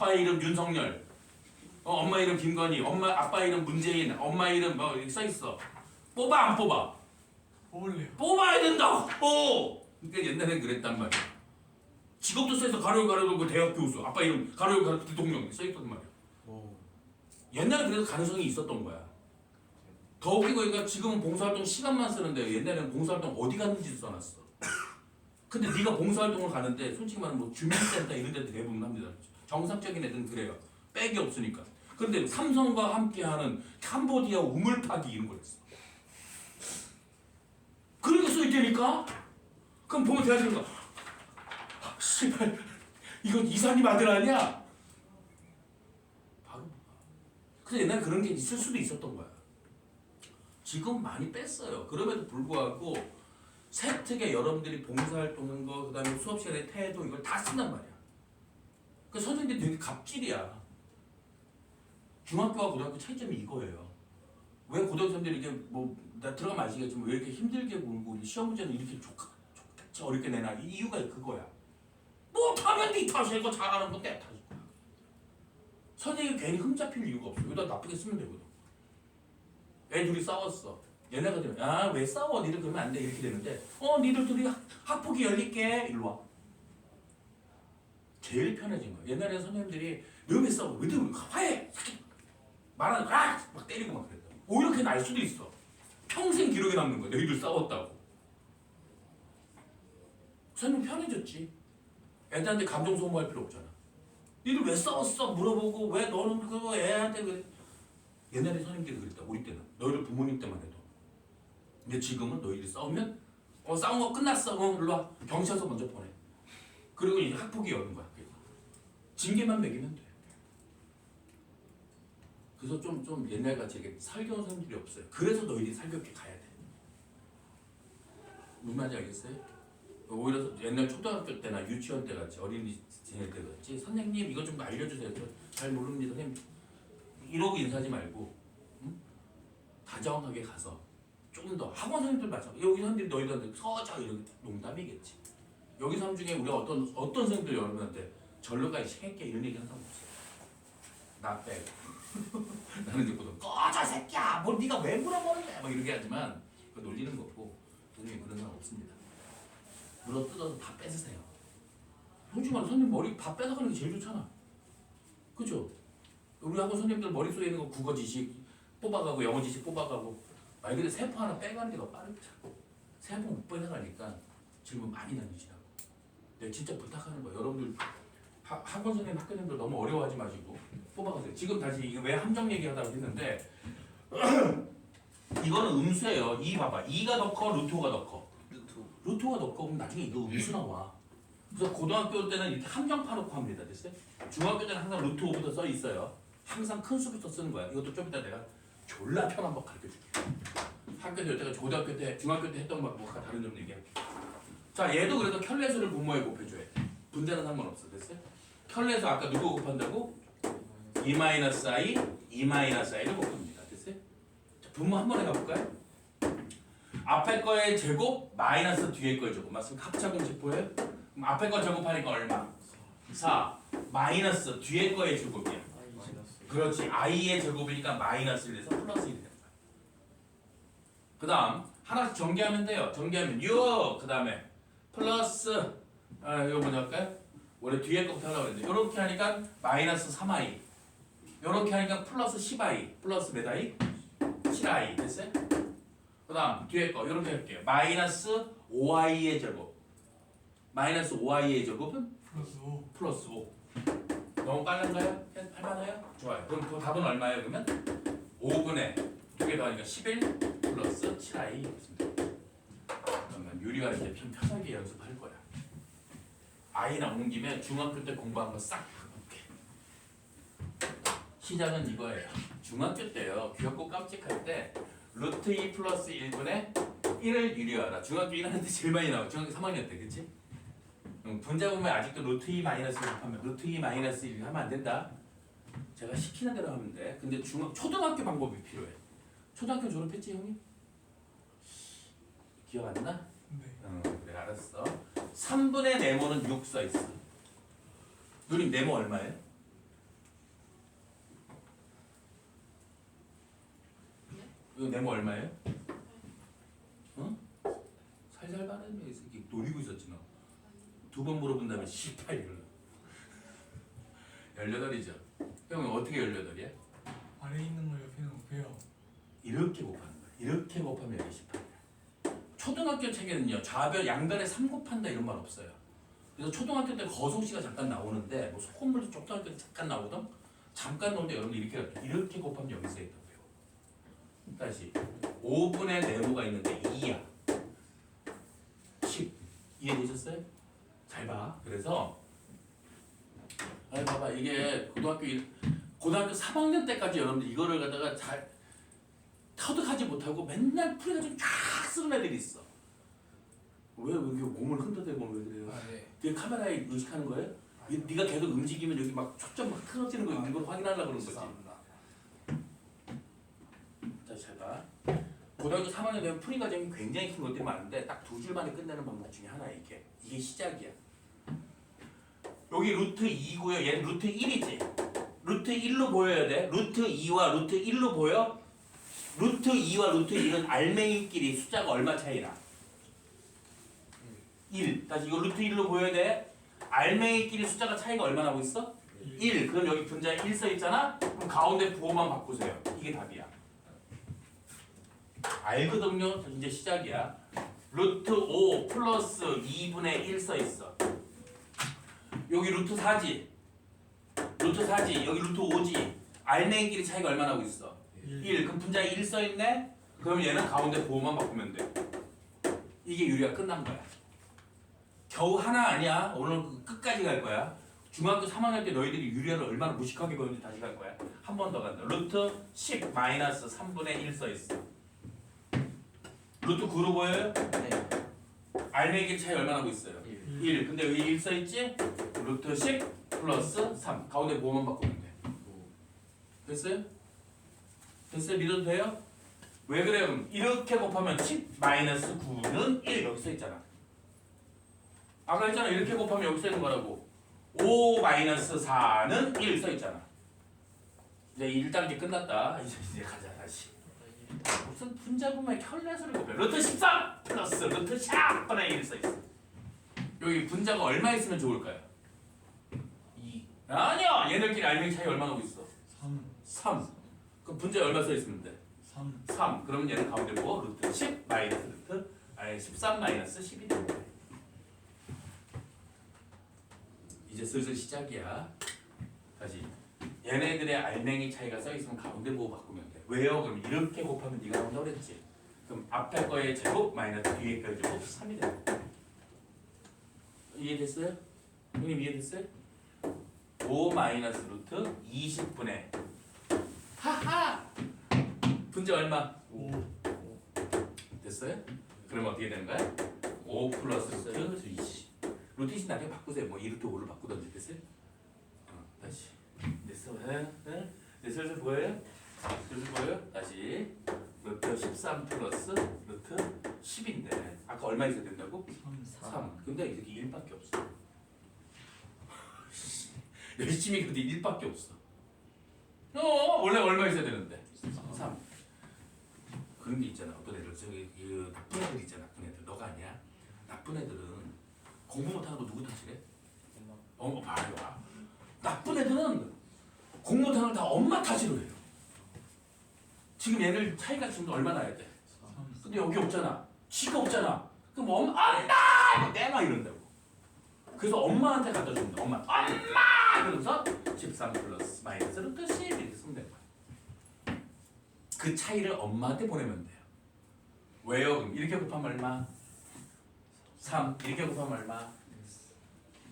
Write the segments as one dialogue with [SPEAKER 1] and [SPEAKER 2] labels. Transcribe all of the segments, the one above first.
[SPEAKER 1] 아빠 이름 윤석열, 어, 엄마 이름 김건희, 엄마 아빠 이름 문재인, 엄마 이름 뭐 이렇게 써 있어. 뽑아 안 뽑아?
[SPEAKER 2] 뽑을래요.
[SPEAKER 1] 뽑아야 된다. 어. 그러니까 옛날엔 그랬단 말이야. 직업도 써있어 가로 가로 그 대학 교수, 아빠 이름 가로 가로 대통령 써 있단 말이야.
[SPEAKER 2] 오.
[SPEAKER 1] 옛날에 그래도 가능성이 있었던 거야. 더 웃기고 그러니까 지금은 봉사활동 시간만 쓰는데 옛날에는 봉사활동 어디 갔는지 써놨어. 근데 네가 봉사활동을 가는데 솔직히 말하면 뭐 주민센터 이런 데도 대부분 합니다. 정상적인 애들은 그래요. 백이 없으니까. 근데 삼성과 함께하는 캄보디아 우물 파기 이런 거 했어. 그런 게 써있다니까? 그럼 보면 대학생가 아, 씨발 이거 이사님 아들 아니야? 바로 근데 옛날에 그런 게 있을 수도 있었던 거야. 지금 많이 뺐어요. 그럼에도 불구하고 세특에 여러분들이 봉사활동한 거, 그 다음에 수업 시간에 태도 이걸 다 쓴단 말이야. 그 선생님들이 되게 갑질이야. 중학교와 고등학교 차이점이 이거예요. 왜 고등학생들이 이게 뭐, 나 들어가면 아시겠지만 왜 이렇게 힘들게 공부, 시험 문제는 이렇게 좋, 좋겠지, 어렵게 내나. 이 이유가 그거야. 못하면 네 탓이고 잘하는 건내 탓일 거야. 선생님이 괜히 흠잡힐 이유가 없어. 여기다 나쁘게 쓰면 되거든. 애 둘이 싸웠어. 얘네가 되면 아왜 싸워? 니들 그러면 안 돼. 이렇게 되는데 어 니들 둘이 학- 학폭이 열릴게. 일로 와. 제일 편해진 거야. 옛날에 선생님들이 너왜 싸워? 왜 너왜 화해? 말하는 거막 때리고 막 그랬다. 오히려 그게 날 수도 있어. 평생 기록에 남는 거야. 너희들 싸웠다고. 선생님 편해졌지. 애들한테 감정 소모할 필요 없잖아. 니들 왜 싸웠어? 물어보고 왜 너는 그거 애한테 그래? 옛날에 선생님들이 그랬다. 우리 때는 너희들 부모님 때만 해도. 근데 지금은 너희들이 싸우면 어 싸운 거 끝났어. 어 일로 와. 경찰서 먼저 보내. 그리고 이제 학폭이 여는 거야. 징계만 매기면 돼. 그래서 좀 좀 옛날 같이 이렇게 살겨운 선생님들이 없어요. 그래서 너희들이 살겹게 가야 돼. 무슨 말인지 알겠어요? 오히려 옛날 초등학교 때나 유치원 때 같이 어린이 지낼 때 같이 선생님 이거 좀 알려주세요. 저잘 모릅니다. 선생님 이러고 인사하지 말고 응? 다정하게 가서 조금 더 학원 선생님들 마찬가지. 여기 선생님들이 너희들한테 서자 이런 농담이겠지. 여기 사람 중에 우리가 어떤 어떤 선생님들 여러분한테 절로 가 이 새끼 이런 얘기 한 사람 없어. 나 빼고. 나는 이제 보통 꺼져 새끼야. 뭘 네가 왜 물어보는데? 막 이렇게 하지만 그 놀리는 거고 선생님 그런 사람 없습니다. 물어 뜯어서 다 뺏으세요. 솔직히 말해 선생님 머리 다 뺏어가는 게 제일 좋잖아. 그죠? 우리 학원 선생님들 머릿속에 있는 거 국어 지식 뽑아가고 영어 지식 뽑아가고 말 그대로 세포 하나 빼가는 게 더 빠르죠. 세포 못 빼나가니까 질문 많이 남기시라고. 내가 진짜 부탁하는 거예요. 여러분들 하, 학원 선생님 학교님들 너무 어려워하지 마시고 뽑아가세요. 지금 다시 이게 왜 함정 얘기하다고 했는데 이거는 음수예요. 이 봐봐. 2가 더 커, 루트 5가 더 커.
[SPEAKER 2] 루트.
[SPEAKER 1] 루트 5가 더 커. 그럼 나중에 이거 음수 나와. 그래서 고등학교 때는 이렇게 함정 파놓고 합니다. 됐어요? 중학교 때는 항상 루트 5부터 써 있어요. 항상 큰 수부터 쓰는 거야. 이것도 좀 이따 내가 졸라 편한 법 가르쳐 줄게. 학교 때 여태까 고등학교 때, 중학교 때 했던 것과 다른 점 얘기할게. 자, 얘도 그래도 켤레수를 분모에 곱해줘야 돼. 분자는 상관없어. 됐어요? 켤레수 아까 누구 곱한다고? 2 마이너스 i, 2 마이너스 i를 곱합니다. 됐어요? 자, 분모 한 번에 가볼까요? 앞에 거의 제곱 마이너스 뒤에 거의 제곱 맞습니까? 공식 보여요? 그럼 앞에 거 제곱하니까 얼마? 4 마이너스 뒤에 거의 제곱이야. 그렇지 i의 제곱이니까 마이너스 1에서 플러스 1이 된다. 그 다음 하나씩 전개하면 돼요. 전개하면 6, 그 다음에 플러스 아 이거 뭐냐 할까요? 원래 뒤에 거부터 하려고 했는데 이렇게 하니까 마이너스 3i 이렇게 하니까 플러스 10i 플러스 몇 i? 7i 됐어요? 그 다음 뒤에 거 이렇게 할게요. 마이너스 5i의 제곱 마이너스 5i의 제곱은
[SPEAKER 2] 플러스 5.
[SPEAKER 1] 플러스 5 너무 빨랐나요? 할만해요? 좋아요 그럼 그 답은 얼마예요 그러면? 5분의 두 개 더하니까 11 플러스 7i 였습니다 그러면 유리가 이제 편 편하게 연습할 거야 아이 나온 김에 중학교 때 공부한 거 싹 바꿀게 시작은 이거예요 중학교 때요 귀엽고 깜찍할 때 루트 2 플러스 1분의 1을 유리하라 중학교 1학년 때 제일 많이 나와 중학교 3학년 때 그치? 음, 분자 보면 아직도 루트 2 마이너스 1 하면 루트 2 마이너스 1 하면 안 된다. 제가 시키는 대로 하면 돼. 근데 중학 초등학교 방법이 필요해. 초등학교 졸업했지 형님? 기억 안 나?
[SPEAKER 2] 네.
[SPEAKER 1] 응 그래 알았어. 3분의 네모는 6 써있어. 누님 네모 얼마예요? 이거 네모 얼마예요? 응? 살살 말하네 이 새끼 노리고 있었지 너. 두 번 물어본 다음에 18일로. 18이죠. 형 어떻게 18이야?
[SPEAKER 2] 아래 있는 걸 옆에는 곱해요.
[SPEAKER 1] 이렇게 곱하는 거야. 이렇게 곱하면 18. 초등학교 책에는요 좌변 양변에 3 곱한다 이런 말 없어요. 그래서 초등학교 때 거송씨가 잠깐 나오는데 뭐 소금물도 초등학교 때 잠깐 나오던 잠깐 나오는데 여러분들 이렇게. 이렇게 곱하면 여기 써 있다고요. 다시 5분의 네모가 있는데 2야. 10 이해되셨어요? 잘 봐. 그래서 아니 봐봐 이게 고등학교 일- 고등학교 3학년 때까지 여러분들 이거를 갖다가 잘 터득하지 못하고 맨날 풀이가지고 쫙 쓰는 애들이 있어. 왜, 왜 이렇게 몸을 흔들대고 왜 그래요?
[SPEAKER 2] 아 네.
[SPEAKER 1] 그게 카메라에 의식하는 거예요? 이- 네가 계속 움직이면 여기 막 초점 막 틀어지는 거 일부러 확인하려고 그러는 거지. 자, 잘 봐. 고등학교 3학년 되면 풀이 과정이 굉장히 큰 것들이 많은데 딱 두 줄 만에 끝내는 방법 중에 하나 이게. 이게 시작이야. 여기 루트 2고요. 얘는 루트 1이지. 루트 1로 보여야 돼. 루트 2와 루트 1로 보여? 루트 2와 루트 1은 알맹이끼리 숫자가 얼마 차이나? 1. 다시 이거 루트 1로 보여야 돼. 알맹이끼리 숫자가 차이가 얼마나 나고 있어? 1. 그럼 여기 분자에 1 써 있잖아? 그럼 가운데 부호만 바꾸세요. 이게 답이야. 알거든요. 이제 시작이야. 루트 5 플러스 2분의 1 써 있어. 여기 루트 4지. 루트 4지. 여기 루트 5지. 알맹이끼리 차이가 얼마나 나고 있어? 1. 그럼 분자에 1 써 있네? 그럼 얘는 가운데 부호만 바꾸면 돼. 이게 유리가 끝난 거야. 겨우 하나 아니야. 오늘 그 끝까지 갈 거야. 중학교 3학년 때 너희들이 유리아를 얼마나 무식하게 배웠는지 다시 갈 거야. 한 번 더 간다. 루트 10 마이너스 3분의 1 써 있어. 루트 9로 보여요?
[SPEAKER 3] 네.
[SPEAKER 1] 알맹이 차이 얼마나 하고 있어요? 1. 근데 여기 1 써 있지? 루트 10 플러스 3. 가운데 뭐만 바꾸면 돼? 됐어요? 됐어요? 믿어도 돼요? 왜 그래요? 이렇게 곱하면 10 마이너스 9는 1 여기 써 있잖아. 아까 했잖아. 이렇게 곱하면 여기 써 있는 거라고. 5 마이너스 4는 1 써 있잖아. 이제 1단계 끝났다. 이제 이제 가자 다시. 무슨 분자분말 켤레 소리 곱해. 루트 13 플러스 루트 10분의 1 써 있어. 여기 분자가 얼마 있으면 좋을까요? 2. 아니야. 얘들끼리 알맹이 차이 얼마 나고 있어?
[SPEAKER 2] 3,
[SPEAKER 1] 3. 그럼 분자에 얼마 써 있으면 돼?
[SPEAKER 2] 3,
[SPEAKER 1] 3. 그러면 얘는 가운데 뭐? 루트 10 마이너스 루트 아니 13 마이너스 10이 되는 거야. 이제 슬슬 시작이야. 다시. 얘네들의 알맹이 차이가 써 있으면 가운데 보고 바꾸면 돼. 왜요? 그럼 이렇게 곱하면 네가 나온다고 그랬지. 그럼 앞에 거의 제곱 마이너스 뒤에 거의 제곱 3이 돼. 이해됐어요? 형님 이해됐어요? 5 마이너스 루트 20분의 하하 분자 얼마?
[SPEAKER 2] 5,
[SPEAKER 1] 됐어요? 그러면 어떻게 되는 거야? 5 플러스 루트 20 루트 20 나중에 바꾸세요 뭐 2루트 5를 바꾸던지 됐어요? 어, 다시 됐어? 네? 네? 네 슬슬 보여요? 슬슬 보여요? 다시 루트 13 플러스 루트 10인데 아까 얼마 있어야 된다고?
[SPEAKER 2] 3,
[SPEAKER 1] 3 근데 이렇게 1밖에 없어 열심히 근데 1밖에 없어 어 원래 얼마 있어야 되는데 3 그런 게 있잖아 어떤 애들 저기 그 나쁜 애들 있잖아 나쁜 애들 너가 아니야 나쁜 애들은 공부 못하는 거 누구 탓이래? 어 봐요 나쁜 애들은 공부 못하는 걸 다 엄마 탓으로 해요 지금 얘들 차이가 지금 얼마 나야 돼?
[SPEAKER 2] 3,
[SPEAKER 1] 근데 여기 없잖아. 지가 없잖아. 그럼 뭐 엄마! 내막 이런다고. 그래서 엄마한테 갖다 준다. 엄마, 엄마! 그러면서 13 플러스 마이너스 루트 10 이렇게 쓰면 되는 거야. 그 차이를 엄마한테 보내면 돼요. 왜요? 그럼 이렇게 곱하면 얼마? 3. 이렇게 곱하면 얼마?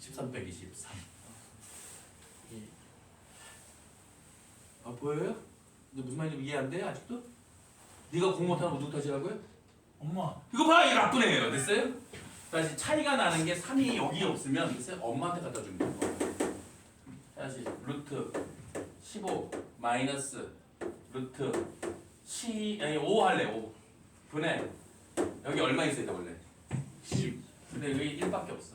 [SPEAKER 1] 13 빼기 13. 아 보여요? 근데 무슨 말인지 이해 안 돼? 아직도? 네가 공부 못하는 거 누구 탓이라고요?
[SPEAKER 2] 엄마,
[SPEAKER 1] 이거 봐, 이 나쁜 애예요. 됐어요? 다시 차이가 나는 게 3이 여기 없으면 됐어요? 엄마한테 갖다 주면 돼요. 다시 루트 15 마이너스 루트 10 아니 5 할래 5 분의 여기 얼마 있어야 돼 원래? 10 근데 여기 1밖에 없어.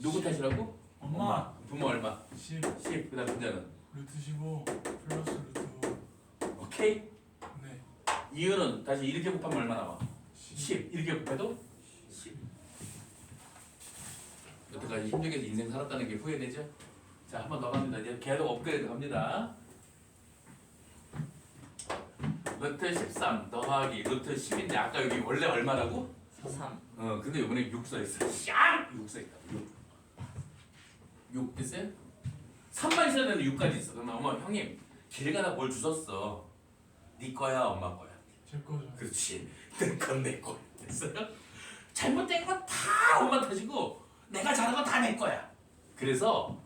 [SPEAKER 1] 누구 탓이라고?
[SPEAKER 2] 엄마,
[SPEAKER 1] 부모 얼마?
[SPEAKER 2] 10,
[SPEAKER 1] 10 그다음 분자는?
[SPEAKER 2] 루트 15, 플러스 루트 5.
[SPEAKER 1] 오케이?
[SPEAKER 2] 네,
[SPEAKER 1] 이유는 다시 이렇게 곱하면 얼마 나와? 10 이렇게 곱해도? 10 여태까지 힘들게 인생 살았다는 게 후회되죠? 자 한 번 더 갑니다. 이제 계속 업그레이드 갑니다 루트 13 더하기 루트 10인데 아까 여기 원래 얼마라고?
[SPEAKER 3] 3
[SPEAKER 1] 어 근데 이번에 6 써있어. 샹! 6 써있다. 6 6 됐어요? 3만 있어야 되는데 6까지 있어. 그러면 어머 형님 길 가다 뭘 주웠어? 네 거야 엄마 거야?
[SPEAKER 2] 제 거죠.
[SPEAKER 1] 그렇지. 내건 내 거야. 됐어요? 잘못된 건 다 엄마 탓이고 내가 잘한 건 다 내 거야. 그래서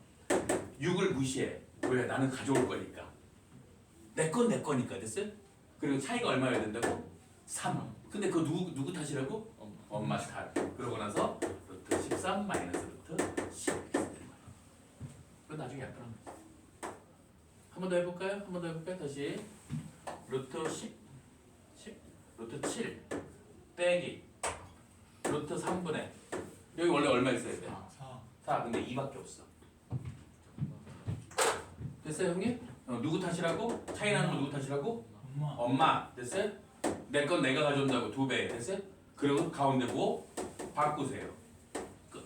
[SPEAKER 1] 6을 무시해. 왜? 나는 가져올 거니까 내 건 내 거니까 됐어요? 그리고 차이가 얼마여야 된다고? 3 근데 그 누구 누구 탓이라고? 엄마 탓 그러고 나서 루트 13 마이너스 루트 10 이렇게 쓰는 거야 그 나중에 약간 한번 더 해볼까요? 한 번 더 해볼까요? 다시 루트 10 10 루트 7 빼기 루트 3분의 여기 원래 얼마 있어야 돼?
[SPEAKER 2] 4
[SPEAKER 1] 4 근데 2밖에 없어 됐어요 형님? 어, 누구 탓이라고? 차이 나는 거 누구 탓이라고?
[SPEAKER 2] 엄마
[SPEAKER 1] 엄마 됐어요? 내 건 내가 가져온다고 두 배 됐어요? 그리고 가운데 뭐 바꾸세요 끝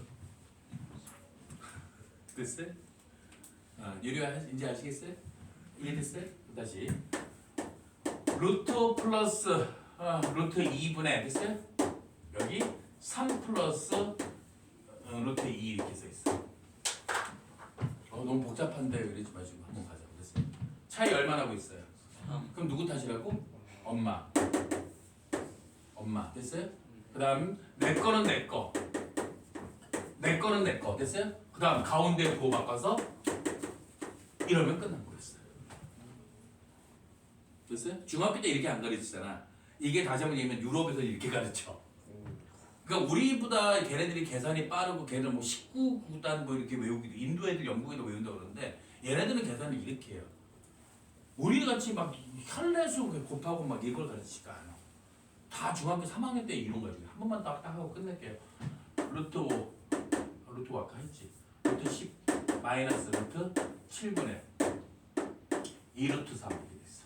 [SPEAKER 1] 됐어요? 아, 유리화 이제 아시겠어요? 이해됐어요? 다시 루트 플러스 아, 루트 2분의 됐어요? 여기 3 플러스 어, 루트 2 이렇게 써 있어. 어, 너무 복잡한데 그러지 마시고 한번 가자. 차이 얼마 나고 있어요?
[SPEAKER 3] 3
[SPEAKER 1] 그럼 누구 탓이라고? 엄마. 엄마. 됐어요? 그 다음 내 거는 내 거. 내 거는 내 거. 됐어요? 그 다음 가운데 부호 바꿔서 이러면 끝난 거였어요. 됐어요? 중학교 때 이렇게 안 가르치잖아. 이게 다시 한번 얘기하면 유럽에서 이렇게 가르쳐. 그러니까 우리보다 걔네들이 계산이 빠르고 걔네들 뭐 19구단 뭐 이렇게 외우기도 인도 애들 영국 애들 외운다 그러는데 얘네들은 계산을 이렇게 해요. 우리 같이 막 혈내수 곱하고 막 이걸 가르치지가 않아. 다 중학교 3학년 때 이런 거지. 한 번만 딱, 딱 하고 끝낼게요. 루트 5, 루트 5 아까 했지. 루트 10 마이너스 루트 7분의 2 루트 3 이렇게 됐어.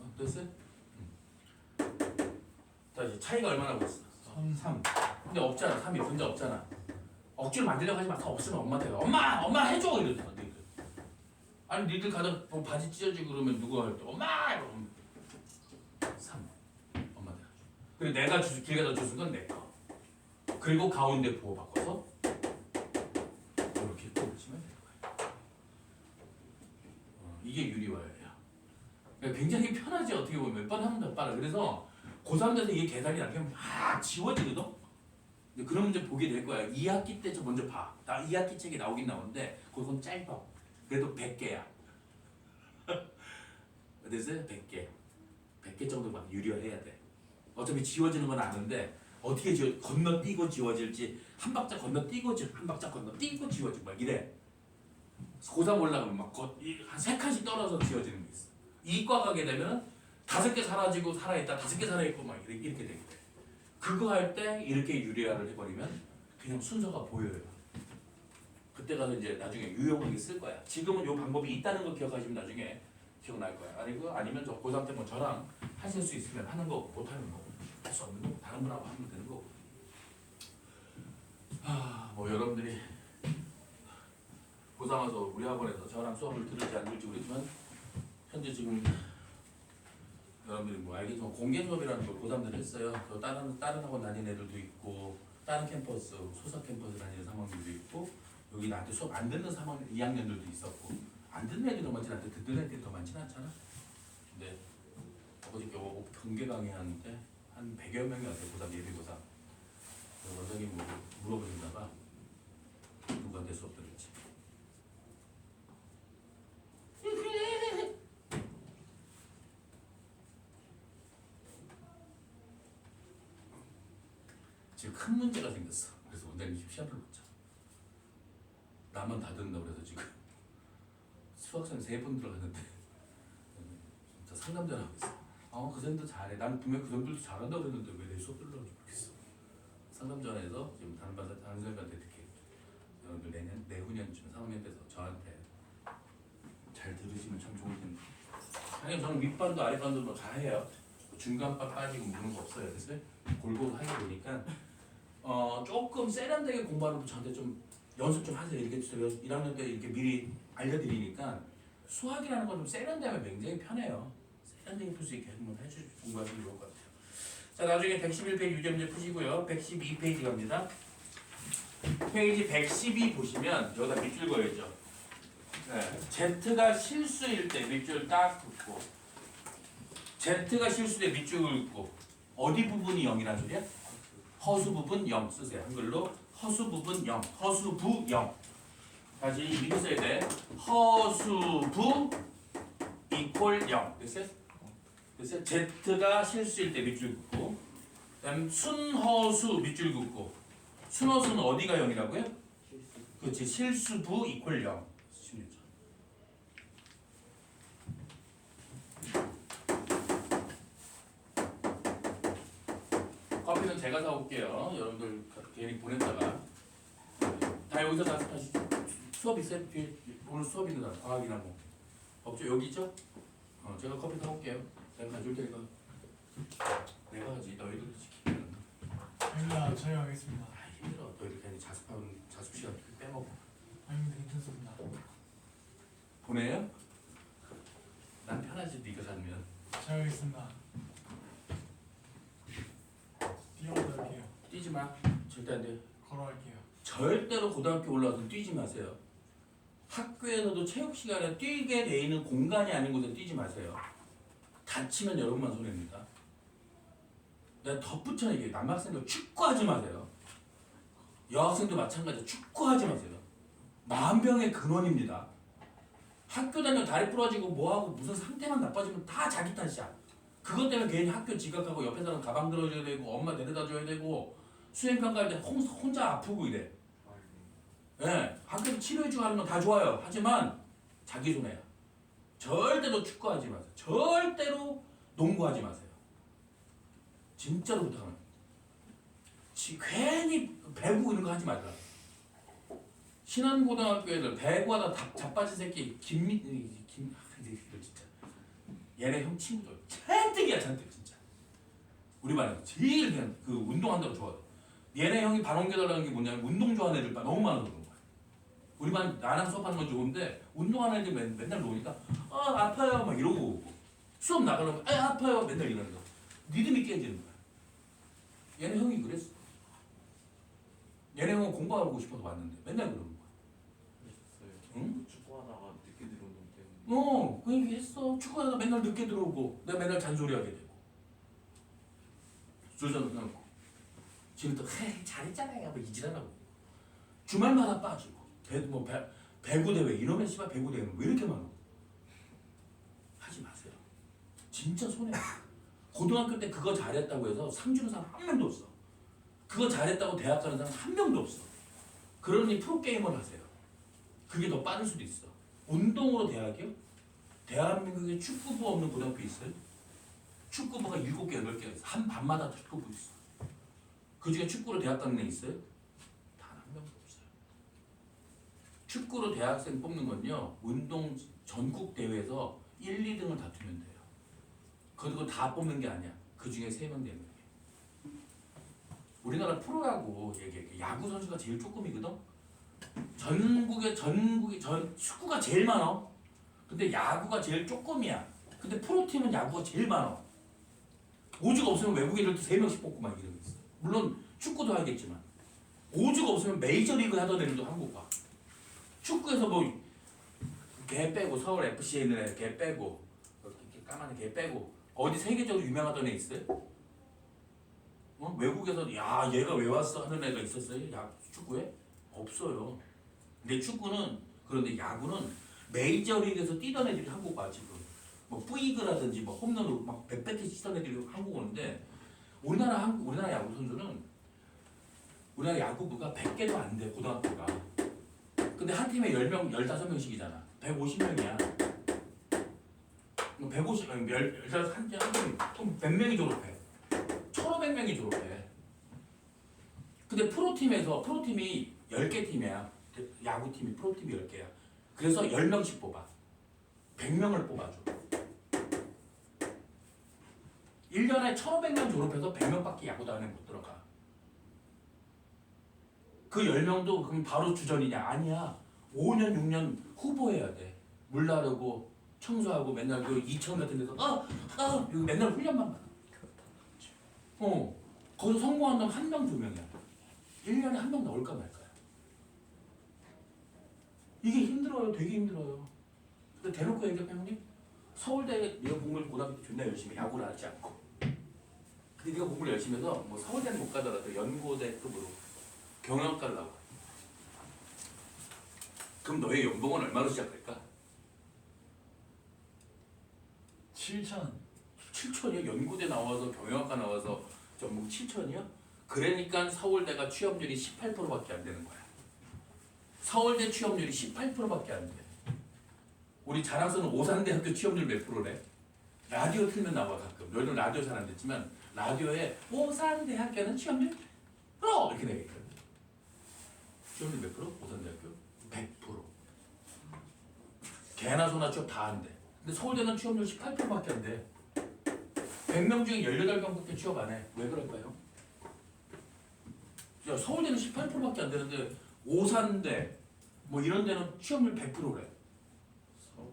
[SPEAKER 1] 어, 됐어요? 음. 다시 차이가 얼마나 있어?
[SPEAKER 2] 3
[SPEAKER 1] 3. 근데 없잖아. 3이 근데 없잖아. 억지로 만들려고 하지 마. 다 없으면 엄마한테 가. 엄마! 엄마 해줘! 이러잖아. 아니 니들 가다 뭐 바지 찢어지고 그러면 누가 할때 엄마! 이러면 3. 엄마한테 가줘. 그리고 내가 주, 길 가다 주는 건 내 거. 그리고 가운데 부호 바꿔서 이렇게 꼽으시면 거예요. 어, 이게 유리화예요. 그러니까 굉장히 편하지 어떻게 보면 몇 번 하면 더 빨라. 그래서 고3 돼서 이게 계산이 나중에 막 지워지거든? 근데 그런 문제 보게 될 거야. 2학기 때 저 먼저 봐. 나 2학기 책이 나오긴 나오는데 그건 짧아. 그래도 100개야. 됐어요? 100개. 100개 정도만 유리화해야 돼. 어차피 지워지는 건 아는데 어떻게 지워 건너뛰고 지워질지 한 박자 건너뛰고 지- 한 박자 건너뛰고 지워지고 막 이래. 고3 올라가면 막한세 칸씩 떨어져 지워지는 게 있어. 이과 가게 되면 다섯 개 사라지고 살아있다 다섯 개 살아있고 막 이렇게, 이렇게 되게 돼. 그거 할 때 이렇게 유리화를 해버리면 그냥 순서가 보여요. 그때 가서 이제 나중에 유용하게 쓸 거야. 지금은 요 방법이 있다는 거 기억하시면 나중에 기억날 거야. 아니고 아니면 저 고3 때뭐 저랑 하실 수 있으면 하는 거 못하는 거 할 수 없는 거 다른 분하고 하면 되는 거. 아뭐 여러분들이 고3 와서 우리 학원에서 저랑 수업을 들을지 안 들을지 모르지만 현재 지금 여러분들이 뭐 알겠지만 공개 수업이라는 걸 고3들 했어요. 또 다른 다른 학원 다니는 애들도 있고 다른 캠퍼스 소사 캠퍼스 다니는 3학년도 있고 여기 나한테 수업 안 듣는 3학년 2학년들도 있었고 안 듣는 애들이 더 많지 않대 듣는 애들이 더 많지는 않잖아. 근데 어저께 오- 경계 강의하는데 한 100여 명이 왔어요. 고3 예비 고3. 원장님 뭐 물어보신다가 누구한테 수업 들을지. 지금 큰 문제가 생겼어. 그래서 원장님 시합을 못 쳐. 나만 다 듣는다고 그래서 지금 수학생 세 분 들어갔는데 진짜 상담자를 하고 있어. 아, 그 사람도 잘해. 난 분명 그 사람들도 잘한다고 그랬는데 왜 내 수업 들으라고 모르겠어. 상담전에서 지금 다른 반사 다른 선생님한테 이렇게 여러분들 내년 내후년쯤 3학년 돼서 저한테 잘 들으시면 참 좋을 텐데 아니 저는 윗반도 아랫반도 뭐 다 해요. 중간바 빠지고 뭐 그런 거 없어요. 그래서 골고루 하다 보니까 어 조금 세련되게 공부하는 분 저한테 좀 연습 좀 하세요. 이렇게 저 1학년 때 이렇게 미리 알려드리니까 수학이라는 건 좀 세련되면 굉장히 편해요. 세련되게 풀 수 있게 한번 해주 공부하시면 좋을 것 같아요. 자 나중에 111페이지 유제 문제 푸시고요. 112페이지 갑니다. 페이지 112 보시면 여기다 밑줄 그어야죠. 네. Z가 실수일 때 밑줄 딱 긋고 Z가 실수일 때 밑줄 긋고 어디 부분이 0이란 소리야? 허수 부분 0 쓰세요. 한글로 허수 부분 0, 허수부 0. 다시 밑에 써야 돼. 허수부 이퀄 0. 됐어요? 됐어요? Z가 실수일 때 밑줄 긋고 그다음 순허수 밑줄 긋고 순허수는 어디가 0이라고요? 그렇지 실수부 이퀄 0. 쓰시면 되죠. 커피는 제가 사올게요. 여러분들 괜히 보냈다가 다 여기서 다 다시 수업 있어요? 뒤에 오늘 수업 있는 사람 과학이나 뭐 없죠? 여기 있죠? 어, 제가 커피 사올게요. 제가 가져올 테니까 내가 하지 너희들 시키면
[SPEAKER 2] 아닙니다. 저희 하겠습니다.
[SPEAKER 1] 아 힘들어. 너희들 괜히 자습하는 자습 시간 빼먹어.
[SPEAKER 2] 아닙니다. 괜찮습니다.
[SPEAKER 1] 보내요? 난 편하지 네가 살면.
[SPEAKER 2] 저희 하겠습니다. 뛰어가다 할게요.
[SPEAKER 1] 뛰지 마. 절대 안 돼.
[SPEAKER 2] 걸어갈게요.
[SPEAKER 1] 절대로 고등학교 올라와서 뛰지 마세요. 학교에서도 체육 시간에 뛰게 돼 있는 공간이 아닌 곳에 뛰지 마세요. 다치면 여러분만 손해입니다. 내가 덧붙여 얘기해. 남학생들 축구하지 마세요. 여학생도 마찬가지로 축구하지 마세요. 만병의 근원입니다. 학교 다니면 다리 부러지고 뭐하고 무슨 상태만 나빠지면 다 자기 탓이야. 그것 때문에 괜히 학교 지각하고 옆에 사람 가방 들어줘야 되고 엄마 데려다 줘야 되고 수행평가할 때 혼- 혼자 아프고 이래. 예, 학교에서 치료해주고 하는 건 다 좋아요. 하지만 자기 손해야. 절대로 축구하지 마세요. 절대로 농구하지 마세요. 진짜로 부탁합니다. 지- 괜히 배구 이런 거 하지 말라. 신안고등학교 애들 배구하다 다 자빠진 새끼 김민 김 아, 진짜 얘네 형 친구들 잔뜩이야 잔뜩 진짜. 우리 반에 제일 그냥 그 운동한다고 좋아해. 얘네 형이 반 옮겨달라는 게 뭐냐면 운동 좋아하는 애들 반 너무 많아서 그런 거야. 우리 반 나랑 수업하는 건 좋은데 운동하는 애들 맨, 맨날 놓으니까 아 아파요 막 이러고. 수업 나가려면 아 아파요 맨날 이러는 거. 리듬이 깨지는 거야. 얘네 형이 그랬어. 얘네 형은 공부하고 싶어서 왔는데 맨날 그러는 거야. 응?
[SPEAKER 3] 어,
[SPEAKER 1] 그 얘기 했어. 축구하다가 맨날 늦게 들어오고 내가 맨날 잔소리하게 되고. 줄서서 끊고. 지금 또 헤, 잘했잖아요. 뭐 이지랄하고. 주말마다 빠지고. 배, 뭐 배, 배구 대회 이러면 씨발 배구 대회는 왜 이렇게 많아? 하지 마세요. 진짜 손해. 고등학교 때 그거 잘했다고 해서 상 주는 사람 한 명도 없어. 그거 잘했다고 대학 가는 사람 한 명도 없어. 그러니 프로 게이머를 하세요. 그게 더 빠를 수도 있어. 운동으로 대학이요? 대한민국에 축구부 없는 고등학교 있어요? 축구부가 7개, 8개가 있어. 한 반마다 축구부 있어. 그 중에 축구로 대학 애 있어요? 단 한 명도 없어요. 축구로 대학생 뽑는 건요, 운동 전국 대회에서 1, 2등을 다투면 돼요. 그리고 다 뽑는 게 아니야. 그 중에 3명, 4명. 우리나라 프로라고 얘기해. 야구 선수가 제일 조금이거든? 전국에 전국에 전 축구가 제일 많아. 근데 야구가 제일 조금이야. 근데 프로팀은 야구가 제일 많아. 오죽 없으면 외국 애들도 세 명씩 뽑고 막 이러고 있어. 물론 축구도 하겠지만 오죽 없으면 메이저리그 하던 애들도 한국 가. 축구에서 뭐 개 빼고 서울 FC에 있는 애 개 빼고 이렇게 까만 개 빼고 어디 세계적으로 유명하던 애 있어요? 어? 외국에서 야 얘가 왜 왔어 하는 애가 있었어요? 야 축구에? 없어요. 근데 축구는 그런데 야구는 메이저리그에서 뛰던 애들이 한국 와 지금 뭐 뿌이그라든지 뭐 홈런으로 막 백백씩 치던 애들이 한국 오는데 우리나라 한국 우리나라 야구 선수는 우리나라 야구부가 100개도 안 돼 고등학교가. 근데 한 팀에 10명 15명씩이잖아. 150명이야. 150, 15, 한 팀, 한 팀, 그럼 100명이 졸업해. 1500명이 졸업해. 근데 프로팀에서 프로팀이 10개 팀이야. 야구팀이 프로팀이 10개야. 그래서 10명씩 뽑아. 100명을 뽑아줘. 1년에 1,500명 졸업해서 100명밖에 야구단에 못 들어가. 그 10명도 그럼 바로 주전이냐? 아니야. 5년, 6년 후보해야 돼. 물 나르고 청소하고 맨날 그 이천 같은 데서 아, 아, 이거 맨날 훈련만 받아. 어. 거기서 성공한 놈한 명, 두 명이야. 1년에 한 명 나올까 말까야. 이게 힘들어요. 되게 힘들어요. 근데 대놓고 얘기해 형님. 서울대 네가 공부를 고등학교 때 존나 열심히 야구를 하지 않고. 근데 네가 공부를 열심히 해서 뭐 서울대는 못 가더라도 연고대급으로 경영학과를 나와. 그럼 너의 연봉은 얼마로 시작할까?
[SPEAKER 2] 7천
[SPEAKER 1] 7천이야 연고대 나와서 경영학과 나와서 전국 7천이야? 그러니까 서울대가 취업률이 18%밖에 안 되는 거야. 서울대 취업률이 18%밖에 안 돼. 우리 자랑스러운 오산대학교 취업률 몇 프로래? 라디오 틀면 나와 가끔. 너희는 라디오 잘 안 듣지만 라디오에 오산대학교는 취업률 프로 이렇게 내겠거든. 취업률 몇 프로? 오산대학교 100%. 개나 소나 취업 다안 돼. 근데 서울대는 취업률 18%밖에 안 돼. 100명 중에 18명밖에 취업 안 해. 왜 그럴까요? 야, 서울대는 18%밖에 안 되는데 오산대 뭐 이런 데는 취업률 100%래.
[SPEAKER 3] 사업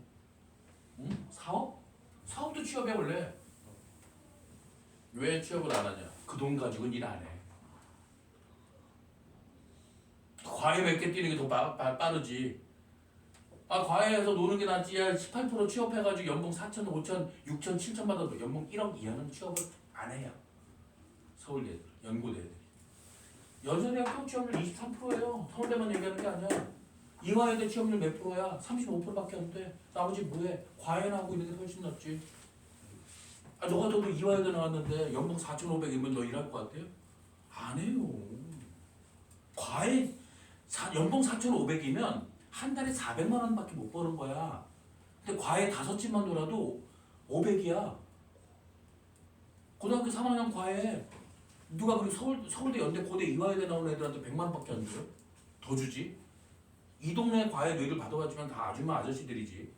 [SPEAKER 1] 응? 사업? 사업도 취업해 원래. 왜 취업을 안 하냐? 그 돈 가지고는 일 안 해. 과외 몇 개 뛰는 게 더 빠르지. 아 과외에서 노는 게 낫지. 야, 18% 취업해가지고 연봉 4천, 5천, 6천, 7천 받아도 연봉 1억 이하는 취업을 안 해요. 서울대 연고대. 연세대학교 취업률 23%예요. 서울대만 얘기하는 게 아니야. 이화여대 취업률 몇 프로야? 35%밖에 안 돼. 나머지 뭐해? 과외나 하고 있는 게 훨씬 낫지. 아, 너 같아도 이화여대 나왔는데 연봉 4,500이면 너 일할 것 같아요? 안 해요. 과외 사, 연봉 4,500이면 한 달에 400만 원밖에 못 버는 거야. 근데 과외 다섯 집만 놀아도 500이야. 고등학교 3학년 과외 누가 그리고 서울 서울대 연대 고대 이화여대 나온 애들한테 100만 원밖에 안 줘요? 더 주지? 이 동네 과외 너희들 받아봤지만 다 아줌마 아저씨들이지.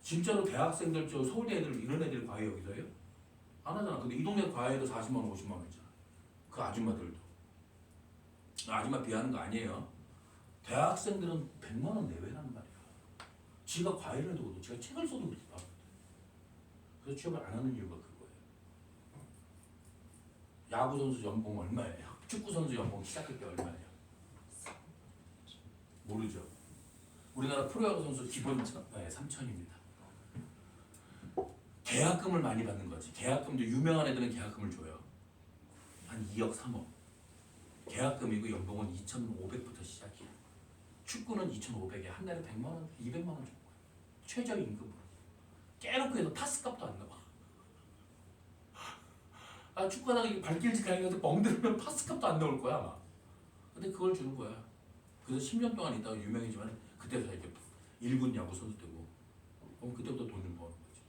[SPEAKER 1] 진짜로 대학생들 저 서울대 애들 이런 애들 과외 여기서 해요? 안 하잖아. 근데 이 동네 과외도 40만 원, 50만 원이잖아. 그 아줌마들도. 아줌마 비하는 거 아니에요. 대학생들은 100만 원 내외라는 말이야. 지가 과외를 해도 지가 책을 써도 그렇지. 봐. 그래서 취업을 안 하는 이유가. 야구 선수 연봉 얼마예요? 축구 선수 연봉 시작할 때 얼마예요? 모르죠. 우리나라 프로야구 선수 기본 네, 3천입니다. 계약금을 많이 받는 거지. 계약금도 유명한 애들은 계약금을 줘요. 한 2억 3억. 계약금이고 연봉은 2,500부터 시작이야. 축구는 2,500에 한 달에 100만 원, 200만 원준 거야. 최저 임금으로. 깨놓고 해도 파스값도 안 나와. 아 축구하다가 이게 발길질 가해가지고 멍들면 파스값도 안 나올 거야 아마. 근데 그걸 주는 거야. 그래서 10년 동안 있다가 유명해지만 그때부터 이렇게 1군 야구 선수 되고 그럼 그때부터 돈을 버는 거지.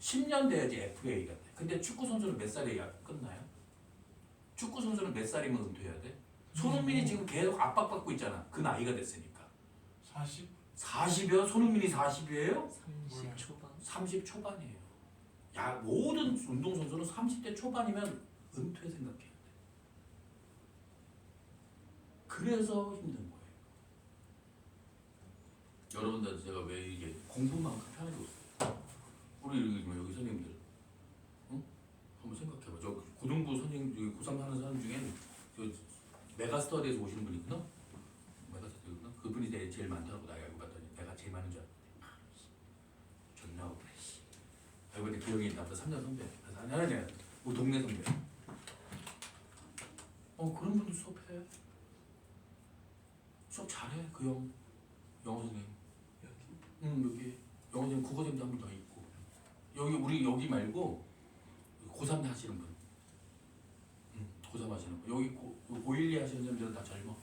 [SPEAKER 1] 10년 돼야지 FA가 돼. 근데 축구 선수는 몇 살에 야- 끝나요? 축구 선수는 몇 살이면 은퇴해야 돼? 손흥민이 지금 계속 압박받고 있잖아. 그 나이가 됐으니까.
[SPEAKER 2] 40
[SPEAKER 1] 40이요? 손흥민이 40이에요?
[SPEAKER 4] 30 초반
[SPEAKER 1] 30 초반이에요. 야 모든 운동 선수는 30대 초반이면 은퇴 생각해야 돼. 그래서 힘든 거예요. 여러분들 제가 왜 이게 공부만큼 편하게 없어요? 우리 여기 뭐 여기 선생님들, 응? 한번 생각해봐. 저 고등부 선생님, 여기 고3 하는 사람 중에 저 메가스터디에서 오시는 분 있구나. 메가스터디구나. 그분이 내 제일 많다고 나 알고 봤더니 내가 제일 많은 줄 알았는데. 존나 억울해 씨. 알고 보니 그 형이 나보다 3년 선배. 그래서 아니 아니 우리 동네 선배. 어 그런 분도 수업해. 수업 잘해. 그 형 영어 선생님. 응 여기. 영어 선생님 국어 선생님도 한 분 더 있고. 여기 우리 여기 말고 고3 하시는 분. 응, 고3 하시는 분. 여기 고, 고1, 2 하시는 사람들은 다 젊어.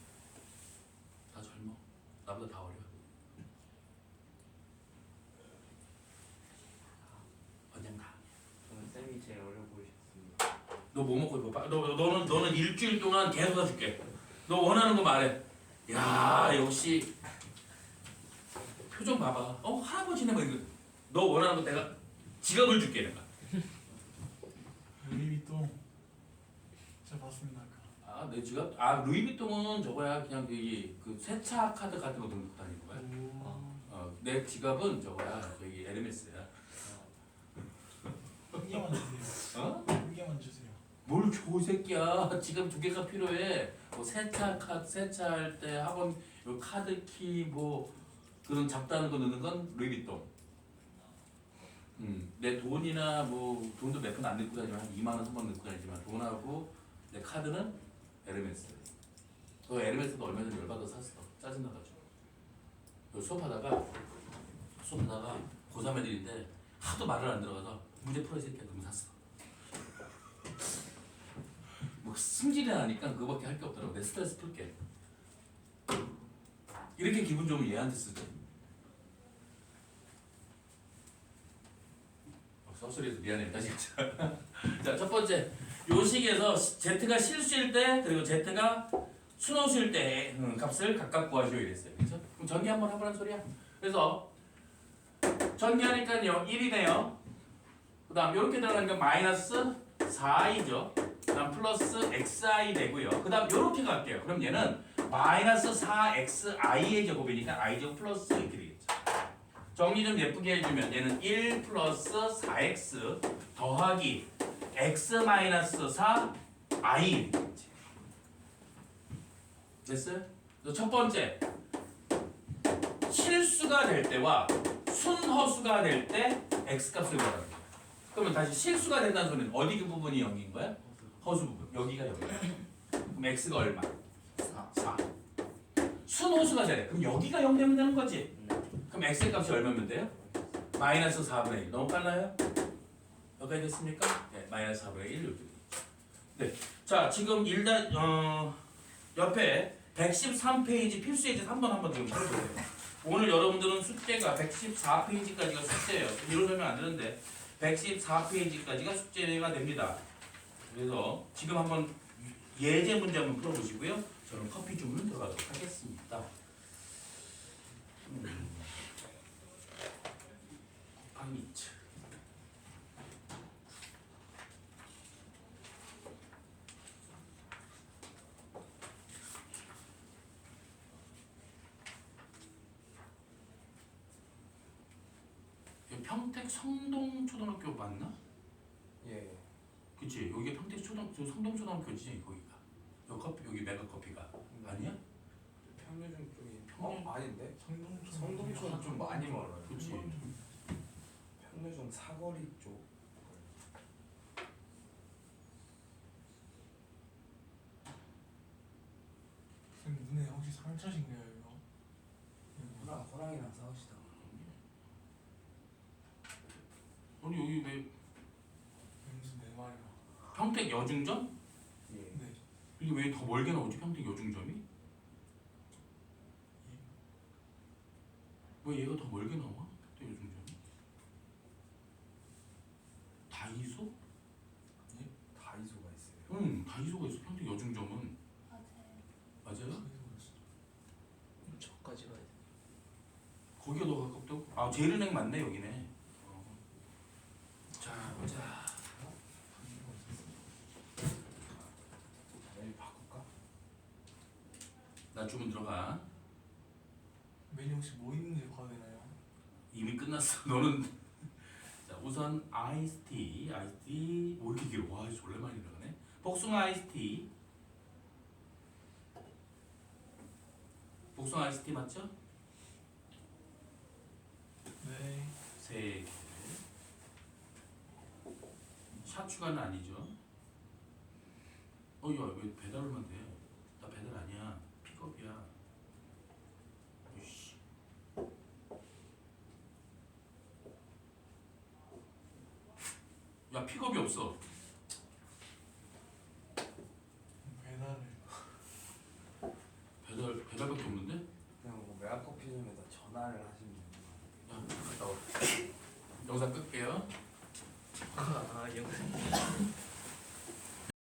[SPEAKER 1] 다 젊어. 나보다 다 어려 너 뭐 먹고 싶어? 너, 너는, 너는 일주일 동안 계속 사줄게. 너 원하는 거 말해. 야 역시 표정 봐봐. 어 할아버지네 뭐 이거. 너 원하는 거 내가 지갑을 줄게 내가. 루이비통 제가 봤습니다 아까 아 내 지갑? 아 루이비통은 저거야 그냥 그그 세차 그 카드 같은 거 등록 다니는 거야. 어, 내 지갑은 저거야 저기 에르메스야.
[SPEAKER 2] 형님만 주세요
[SPEAKER 1] 어? 뭘 줘, 이 새끼야. 지금 두 개가 필요해. 뭐 세차 카 세차할 때 학원 요 카드 키뭐 그런 잡다한 거 넣는 건 루이비통. 음, 내 돈이나 뭐 돈도 몇 푼 안 넣고 다니지만 한 2만 원, 3만 원 넣고 다니지만 돈하고 내 카드는 에르메스. 그 에르메스도 얼마 전에 열받아 샀어. 짜증나가지고. 요 수업하다가 수업하다가 고3 애들인데 하도 말을 안 들어가서 문제 풀어 이 새끼야 그러면 샀어. 뭐 승질이 나니까 그거밖에 할 게 없더라고. 내 스트레스 풀게. 이렇게 기분 좋으면 얘한테 쓰지. 어, 섭소리해서 미안해. 다시 하자. 자, 첫 번째. 요 식에서 Z가 실수일 때 그리고 Z가 순호수일 때 음, 값을 각각 구하시오 이랬어요. 그렇죠? 그럼 전개 한번 해보란 소리야. 그래서 전개하니까요 1이네요. 그 다음 이렇게 들어가는 건 마이너스 4i죠. 그 다음 플러스 xi 되고요. 그 다음 이렇게 갈게요. 그럼 얘는 마이너스 4xi의 제곱이니까 i 제곱 플러스 이렇게 되겠죠. 정리 좀 예쁘게 해주면 얘는 1 플러스 4x 더하기 x 마이너스 4 i. 됐어요? 첫 번째 실수가 될 때와 순허수가 될 때 x 값을 구하는. 그러면 다시 실수가 된다는 소리는 어디 그 부분이 0인 거야? 허수 부분. 여기가 0이야. 그럼 x가 얼마? 4. 4. 순호수가 돼. 그럼 여기가 0 되면 되는 거지. 그럼 x의 값이 얼마면 돼요? 마이너스 4분의 1. 너무 빨라요? 여기까지 됐습니까? 네, 마이너스 4분의 1 이렇게 되겠죠. 네. 자, 지금 일단 어, 옆에 113페이지 필수 예제 3번 한번 좀 풀어보세요. 오늘 여러분들은 숙제가 114페이지까지가 숙제예요. 이러면 안 되는데 114페이지까지가 숙제가 됩니다. 그래서 지금 한번 예제 문제 한번 풀어보시고요. 저는 커피 주문 들어가도록 하겠습니다. 음. 여기 평택 성동 초등학교 맞나?
[SPEAKER 3] 예.
[SPEAKER 1] 그치 여기 평택 초등 저 성동 초등학교지 거기가 여기 커피 여기 메가 커피가 아니야?
[SPEAKER 3] 평유중 쪽이
[SPEAKER 1] 평유-
[SPEAKER 3] 어 아닌데
[SPEAKER 2] 성동촌.
[SPEAKER 3] 성동촌 좀 많이 멀어요.
[SPEAKER 1] 그치
[SPEAKER 3] 평유중 사거리 쪽.
[SPEAKER 2] 선생님 눈에 혹시 상처신가요 이거?
[SPEAKER 3] 호랑 호랑이랑 싸우시다가.
[SPEAKER 1] 우리 여기 왜. 평택 여중점?
[SPEAKER 3] 예.
[SPEAKER 2] 네.
[SPEAKER 1] 이게 왜 더 멀게 나오지 평택 여중점이? 왜 얘가 더 멀게 나와? 평택 여중점이? 다이소?
[SPEAKER 3] 다이소가 있어요.
[SPEAKER 1] 응 다이소가 있어 평택 여중점은 맞아요?
[SPEAKER 3] 저까지 가야 돼.
[SPEAKER 1] 거기가 더 가깝다고? 아 제일은행 맞네 여기네 어. 자 보자
[SPEAKER 3] 내일 바꿀까?
[SPEAKER 1] 나 주문 들어가
[SPEAKER 2] 메뉴 혹시 뭐 있는지 봐도 되나요?
[SPEAKER 1] 이미 끝났어 너는 자 우선 아이스티 아이스티 뭐 이렇게 길어 와 졸래 많이 들어가네 복숭아 아이스티 복숭아 아이스티 맞죠?
[SPEAKER 2] 네.
[SPEAKER 1] 세 개. 샷 추가는 아니죠? 어, 야, 왜 배달만 돼? 나 배달 아니야. 픽업이야. 이씨. 야,